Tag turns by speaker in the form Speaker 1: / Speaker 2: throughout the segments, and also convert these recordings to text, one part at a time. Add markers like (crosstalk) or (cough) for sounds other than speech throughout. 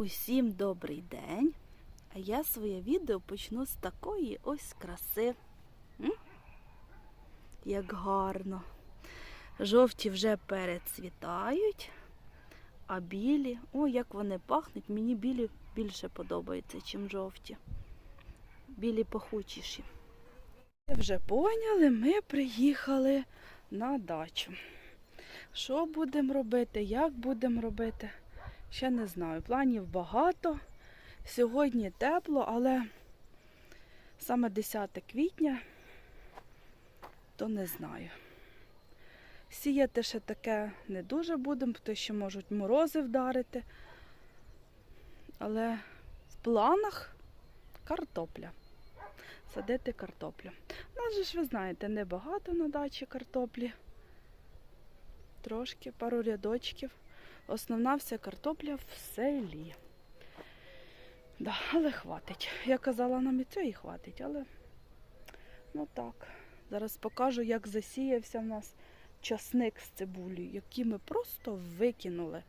Speaker 1: Усім добрий день! А я своє відео почну з такої ось краси. М? Як гарно. Жовті вже перецвітають, а білі, ой, як вони пахнуть, мені білі більше подобаються, ніж жовті. Білі пахучіші. Вже поняли, ми приїхали на дачу. Що будемо робити, як будемо робити? Ще не знаю. Планів багато. Сьогодні тепло, але саме 10 квітня, то не знаю. Сіяти ще таке не дуже будемо, тому що можуть морози вдарити. Але в планах картопля. Садити картоплю. У нас же ж ви знаєте, небагато на дачі картоплі. Трошки, пару рядочків. Основна вся картопля в селі. Да, але хватить. Я казала, нам і цієї хватить, але ну так. Зараз покажу, як засіявся в нас часник з цибулею, які ми просто викинули.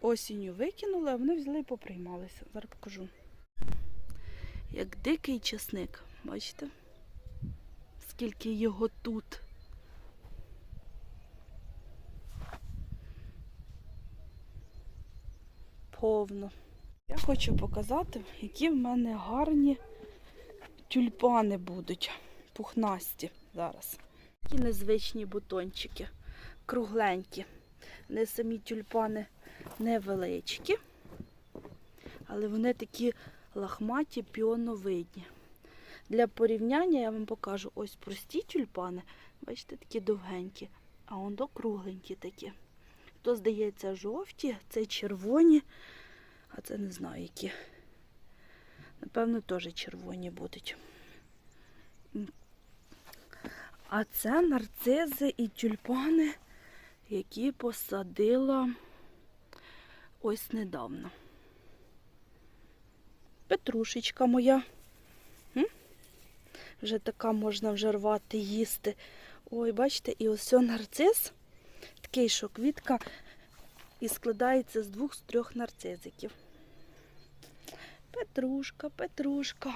Speaker 1: Осінню викинули, а вони взяли і поприймалися. Зараз покажу. Як дикий часник, бачите? Скільки його тут. Повно. Я хочу показати, які в мене гарні тюльпани будуть. Пухнасті зараз. Такі незвичні бутончики, кругленькі. Не самі тюльпани невеличкі, але вони такі лахматі, піоновидні. Для порівняння я вам покажу ось прості тюльпани. Бачите, такі довгенькі, а он кругленькі такі. То, здається, жовті, це червоні, а це не знаю які. Напевно, теж червоні будуть. А це нарцизи і тюльпани, які посадила ось недавно. Петрушечка моя. Вже така можна вже рвати, їсти. Ой, бачите, і ось нарцис такий, що квітка і складається з двох з трьох нарцизиків. Петрушка, петрушка.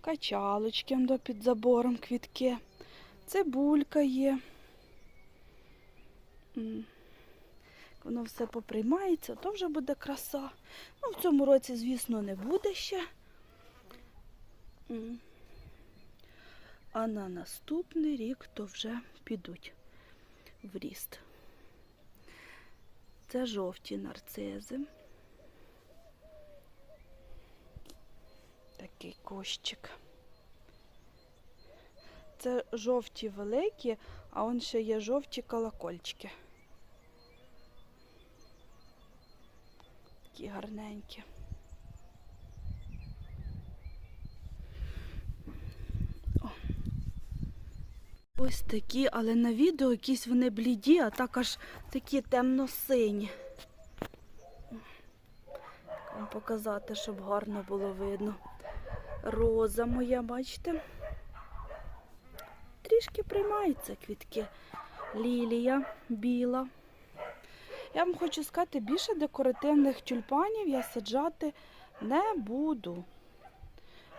Speaker 1: Качалочки до під забором квітки. Цибулька є. Воно все поприймається, то вже буде краса. Ну, в цьому році, звісно, не буде ще. А на наступний рік то вже підуть в ріст. Це жовті нарцизи. Такий кущик. Це жовті великі, а он ще є жовті колокольчики. Такі гарненькі. Ось такі, але на відео якісь вони бліді, а так аж такі темно-сині. Вам показати, щоб гарно було видно. Роза моя, бачите? Трішки приймаються квітки. Лілія біла. Я вам хочу сказати, більше декоративних тюльпанів я саджати не буду.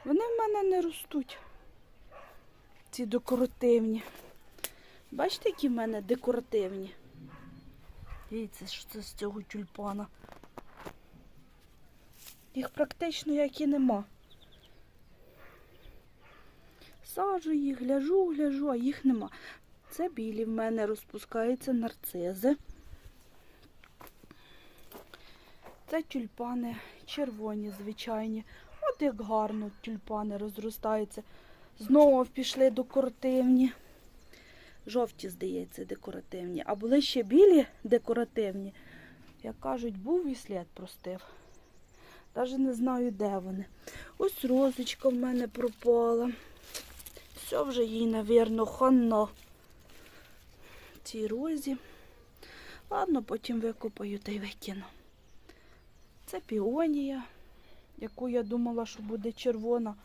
Speaker 1: Вони в мене не ростуть ці декоративні. Бачите, які в мене декоративні? Дивіться, що це з цього тюльпана. Їх практично як і нема. Сажу їх, гляжу, гляжу, а їх нема. Це білі в мене розпускаються нарцизи. Це тюльпани червоні, звичайні. От як гарно тюльпани розростаються. Знову пішли декоративні. Жовті, здається, декоративні. А були ще білі декоративні. Як кажуть, був і слід простив. Навіть не знаю, де вони. Ось розочка в мене пропала. Все вже їй, навірно, ханно. Цій розі. Ладно, потім викопаю та й викину. Це піонія, яку я думала, що буде червона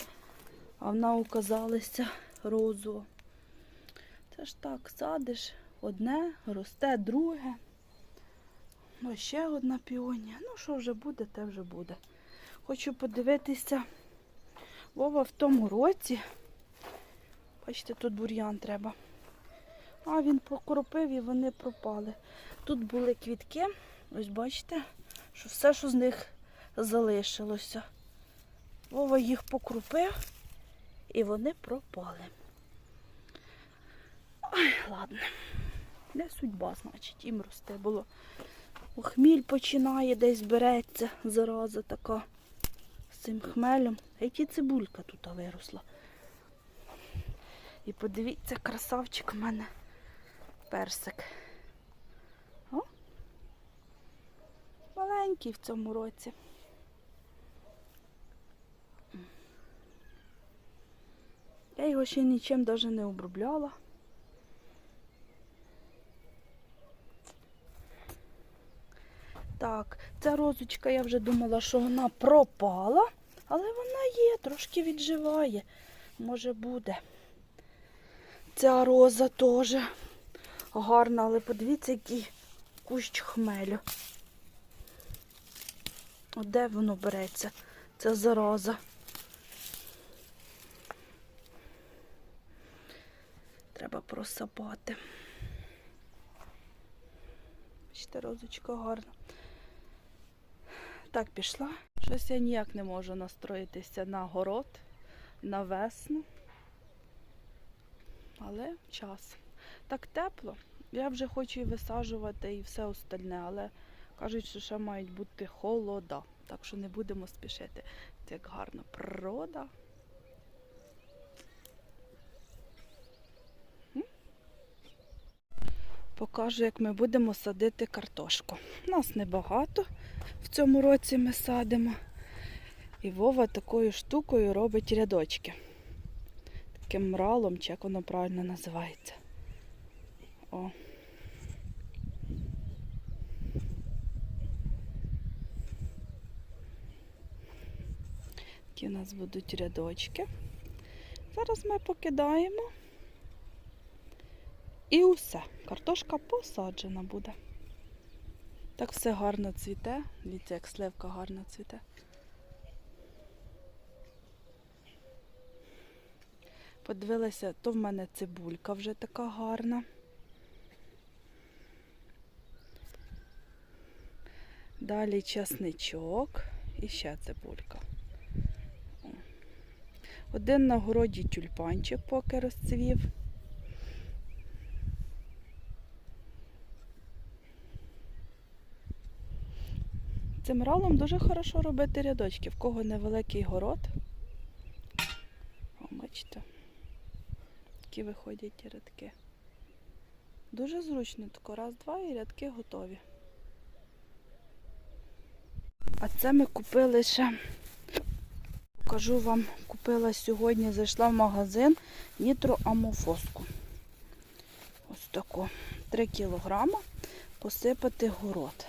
Speaker 1: а вона оказалася розова. Це ж так, садиш одне, росте друге. Ну, ще одна піонія. Ну, що вже буде, те вже буде. Хочу подивитися. Вова в тому році. Бачите, тут бур'ян треба. А він покропив і вони пропали. Тут були квітки. Ось бачите, що все, що з них залишилося. Вова їх покрупив і вони пропали. Ой, ладно. Не судьба, значить, їм росте було. Хміль починає десь береться, зараза така. З цим хмелем. А й ті цибулька тут виросла. І подивіться, красавчик у мене персик. О? Маленький в цьому році. Його ще нічим навіть не обробляла. Так, ця розочка, я вже думала, що вона пропала, але вона є, трошки відживає. Може буде. Ця роза теж гарна, але подивіться, який кущ хмелю. От де воно береться? Ця зараза. Треба просапати. Бачите, розочка гарна. Так, пішла. Щось я ніяк не можу настроїтися на город, на весну. Але час. Так тепло. Я вже хочу і висаджувати і все остальне, але кажуть, що ще мають бути холода. Так що не будемо спішити. Це як гарна природа. Покажу, як ми будемо садити картошку. Нас небагато в цьому році ми садимо. І Вова такою штукою робить рядочки. Таким мралом, чи як воно правильно називається. О. Такі у нас будуть рядочки. Зараз ми покидаємо. І усе. Картошка посаджена буде. Так все гарно цвіте. Дивіться, як сливка гарно цвіте. Подивилася, то в мене цибулька вже така гарна. Далі часничок і ще цибулька. Один на городі тюльпанчик поки розцвів. Цим ралом дуже хорошо робити рядочки. В кого невеликий город. О, бачите, такі виходять рядки. Дуже зручно, тако раз-два і рядки готові. А це ми купили ще, покажу вам, купила сьогодні, зайшла в магазин нітроамофоску. Ось таку. 3 кілограма посипати город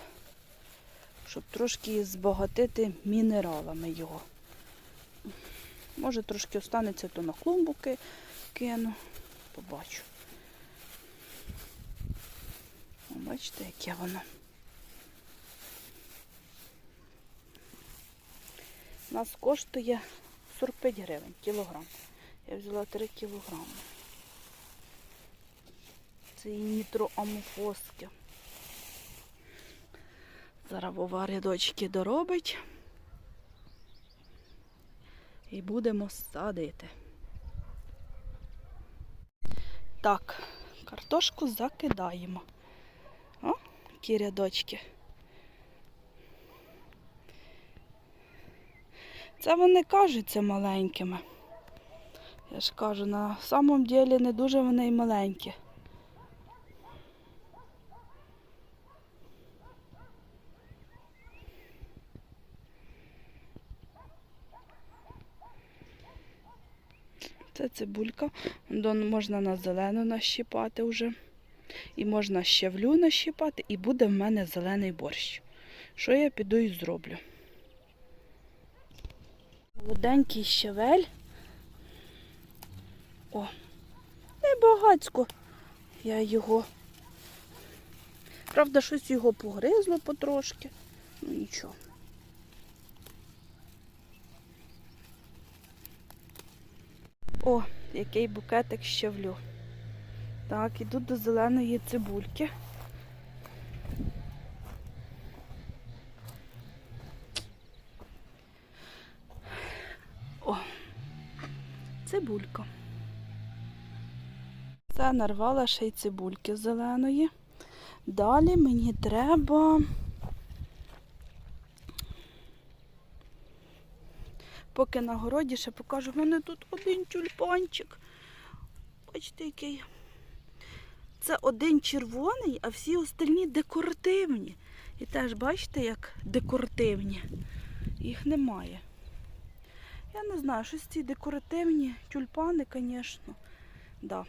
Speaker 1: щоб трошки збагатити мінералами його. Може трошки останеться, то на клумбу кину. Побачу. Бачите, яке воно. У нас коштує 45 гривень кілограм. Я взяла 3 кілограми. Це і нітроамофоски. Зараз рядочки доробить. І будемо садити. Так, картошку закидаємо. О, які рядочки. Це вони кажуться маленькими. Я ж кажу, на самом ділі не дуже вони й маленькі. Це цибулька. Можна на зелену нащипати вже. І можна щавлю нащипати, і буде в мене зелений борщ. Що я піду і зроблю? Молоденький щавель. О, небагацько. Я його Правда, щось його погризло потрошки. Ну нічого. О, який букетик щавлю. Так, іду до зеленої цибульки. О, цибулька. Це нарвала ще й цибульки зеленої. Далі мені треба. Поки на городі ще покажу, в мене тут один тюльпанчик. Бачите, який. Це один червоний, а всі остальні декоративні. І теж бачите, як декоративні. Їх немає. Я не знаю, щось ці декоративні тюльпани, звісно. Да.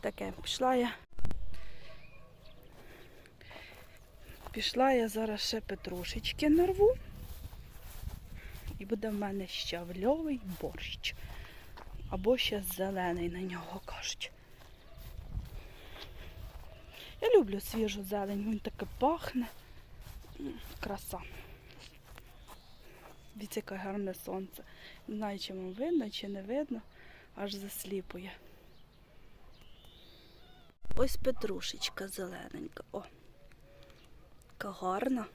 Speaker 1: Таке, пішла я. Пішла я зараз ще петрушечки нарву. І буде в мене щавльовий борщ. Або ще зелений на нього кажуть. Я люблю свіжу зелень, він таке пахне. Краса. Дивіться, яке гарне сонце. Не знаю, чи вам видно, чи не видно, аж засліпує. Ось петрушечка зелененька. О, яка гарна.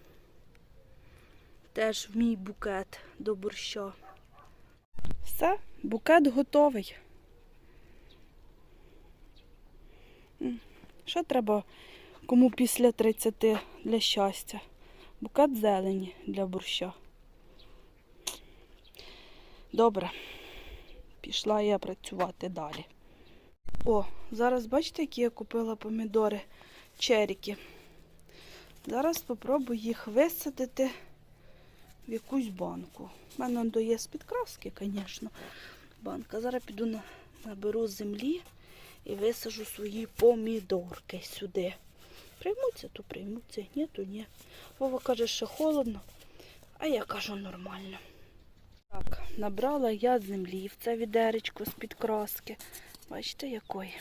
Speaker 1: Теж в мій букет до борща. Все, букет готовий. Що треба кому після 30 для щастя? Букет зелені для борща. Добре, пішла я працювати далі. О, зараз бачите, які я купила помідори черіки. Зараз спробую їх висадити в якусь банку. У мене он є з підкраски, звісно, банка. Зараз піду на, наберу землі і висажу свої помідорки сюди. Приймуться, то приймуться, ні, то ні. Вова каже, що холодно, а я кажу нормально. Так, набрала я землі в це відеречко з підкраски. Бачите, якої.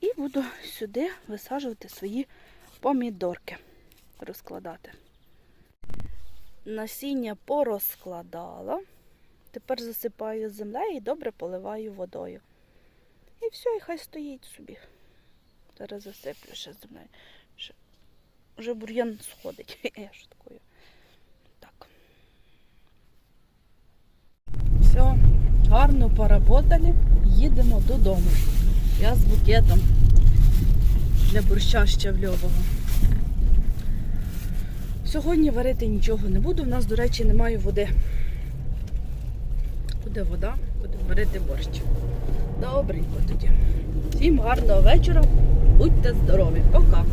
Speaker 1: І буду сюди висаджувати свої помідорки. Розкладати. Насіння порозкладала. Тепер засипаю землею і добре поливаю водою. І все, і хай стоїть собі. Зараз засиплю ще землею. Ще... Вже бур'ян сходить. (laughs) Так. Все, гарно поработали. Їдемо додому. Я з букетом для борща щавльового. Сьогодні варити нічого не буду. У нас, до речі, немає води. Буде вода, будемо варити борщ. Добренько тоді. Всім гарного вечора. Будьте здорові. Пока.